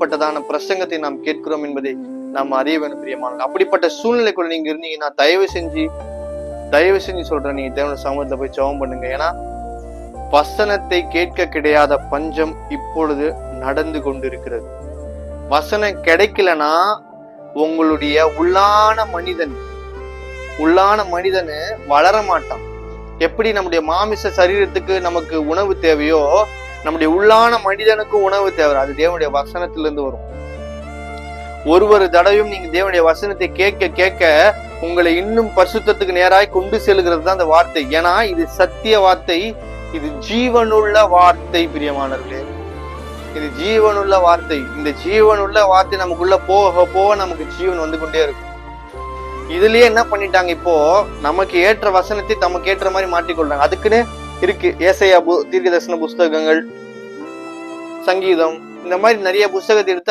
பட்டதான பிரசங்கத்தை நாம் கேட்கிறோம் என்பதை நாம் அறிய வேண்டும் பிரியமானவர்கள் அப்படிப்பட்ட சூழ்நிலைக்குள்ள நீங்க இருந்தீங்கன்னா தயவு செஞ்சு தயவு செஞ்சு சொல்றேன். நீங்க தேவன சமூகத்துல போய் ஜெபம் பண்ணுங்க. ஏன்னா வசனத்தை கேட்க கிடையாத பஞ்சம் இப்பொழுது நடந்து கொண்டிருக்கிறது. வசனம் கிடைக்கலனா உங்களுடைய உள்ளான மனிதன் உள்ளான மனிதனு வளர மாட்டான் எப்படி நம்முடைய மாமிச சரீரத்துக்கு நமக்கு உணவு தேவையோ நம்முடைய உள்ளான மனிதனுக்கு உணவு தேவை. அது தேவனுடைய வசனத்திலிருந்து வரும். ஒரு ஒரு தடவையும் நீங்க தேவனுடைய வசனத்தை கேட்க கேட்க உங்களை இன்னும் பரிசுத்தத்துக்கு நேராய் கொண்டு செல்கிறது தான் அந்த வார்த்தை. ஏன்னா இது சத்திய வார்த்தை. இது ஜீவனுள்ள வார்த்தை பிரியமானவர்களே. இது ஜீவனுள்ள வார்த்தை. இந்த ஜீவனுள்ள வார்த்தை நமக்குள்ள போக போக நமக்கு ஜீவன் வந்து கொண்டே இருக்கும். இதுலயே என்ன பண்ணிட்டாங்க இப்போ? நமக்கு ஏற்ற வசனத்தை நமக்கு ஏற்ற மாதிரி மாட்டிக்கொள்றாங்க அதுக்குன்னு இருக்கு. ஏசையா பு- தீர்க்கதரிசன புஸ்தகங்கள் சங்கீதம் இந்த மாதிரி நிறைய புஸ்தகத்தை எடுத்து